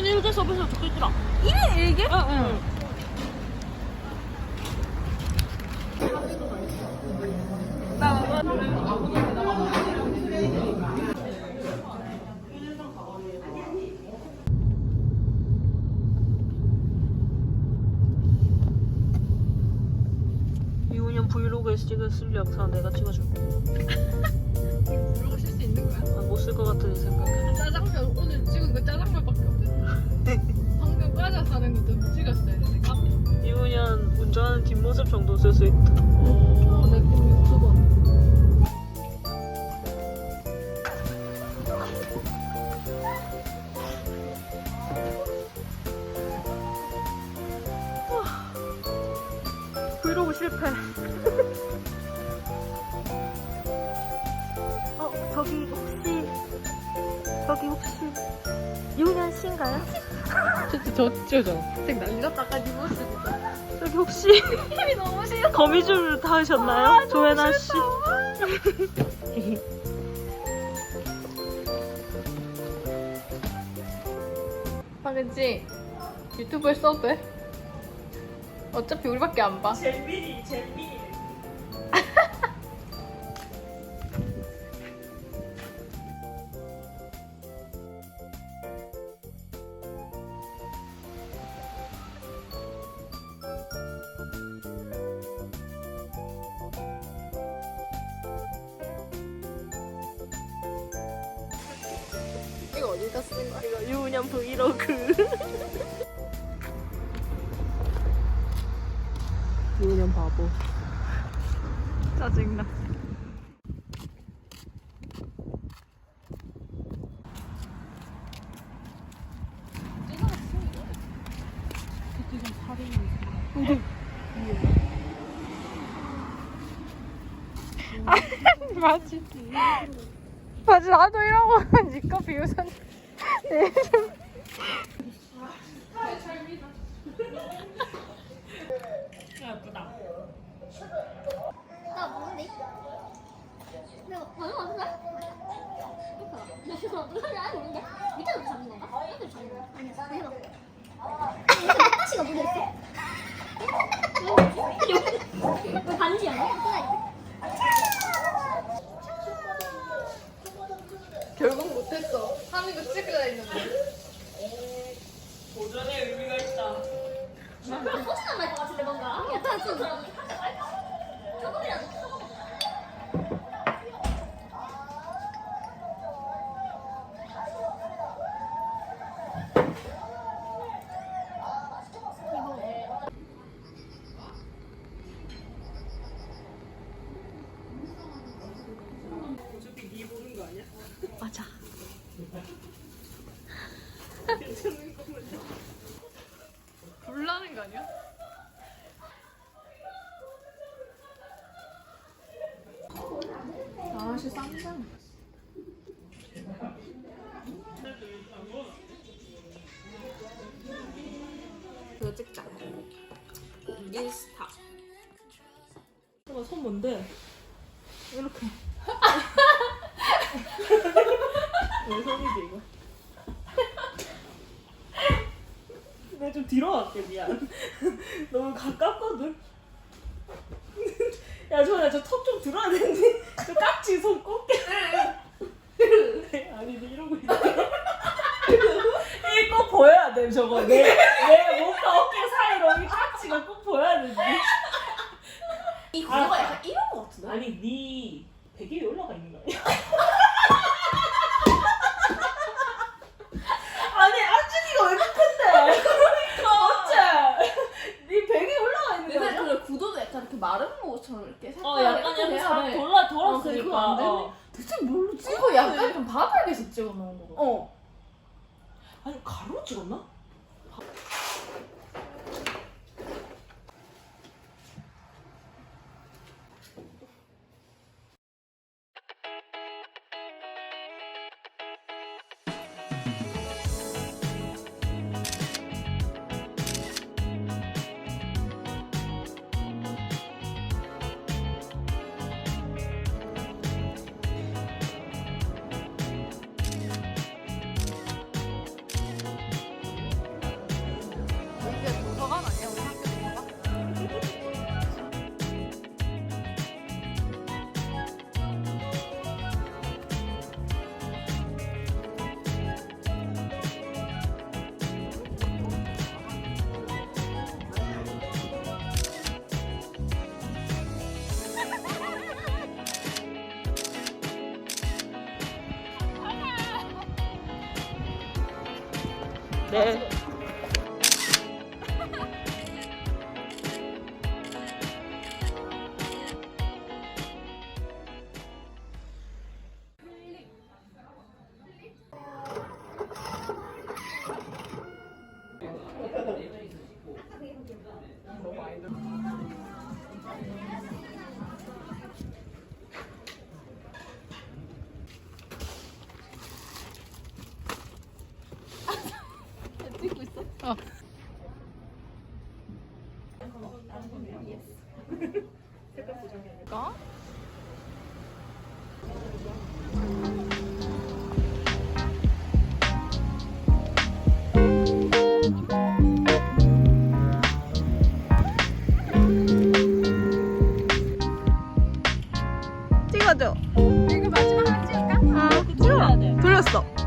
1인 1개 서비스 적혀 있더라. 1인 1개? 응, 응. 이훈현 브이로그에서 찍었을 영상 내가 찍어줄게. 사는 것도 찍었어야 돼. 깜 이훈현 운전하는 뒷모습 정도 쓸 수 있다. 오, 내 유튜버. 브이로그 실패. 어, 저기 혹시, 저기 혹시, 씨인가요? 진짜 저 찍어줘. 색 난리 났다. 아까 네 모습이다. 저기 혹시, 힘이 너무 싫어. 거미줄 타셨나요? 조혜나 씨. 박은지 유튜브에 써도 돼? 어차피 우리밖에 안 봐. 잼민이, 잼민이. 이거 어디다 쓰는 거야? 이거 이훈현 브이로그. 이훈현 바보. 짜증나. 맞지. 맞지 나도 거 니꺼 비웃었. 네. 나 모르는데? 내가 안 해? 나 어떻게 하는지 알고 있는데? 밑에도 잡는 건가? 옆에도 잡는 건가? 아니야, 나 해봐. 이거 아까씨가 모르겠어? 왜 반지 아니야? 결국 못했어. 하는 거 찍으려 했는데. 도전의 의미가 있다. 소진 안날것 같은데 뭔가? 약간 좀 조금이라도 어차피 니 보는 거 아니야? 맞아. 괜찮은 거면. 불나는 거 아니야? 아씨 쌈장. 이거 찍자. 인스타. 잠깐 손 뭔데? 이렇게. 왜 손이지 이거? 내가 좀 뒤로 갈게 미안. 너무 가깝거든. 야 저야 저 턱 좀 들어야 되는데 저 깍지 손 꼽게. 아니 너 이러고 있어. 이거 꼭 보여야 돼 저거 내내 몸과 어깨 사이로 이 깍지가 꼭 보여야 되지. 이 구도가 구도가 약간 약간 이런 거 같은데? 아니 네 베개 위에 올라가 있는 거 아니야? 아니 안준이가 왜 이렇게 큰데? 어째? 네 베개 위에 올라가 있는 거 아니야? 그 구도도 약간 이렇게 마른 모처럼 이렇게 색깔 어 약간 이렇게 약간 돼야 사 돼. 돌아 어, 그래, 돌았으니까 그거 안 되네. 어. 찍어? 이거 약간 좀 바닥에서 찍어 놓은 거. 어. 아니 가로 찍었나? 네. 어. 까? 찍어줘. 이거 마지막 한 찍을까? 아. 다 돌렸어?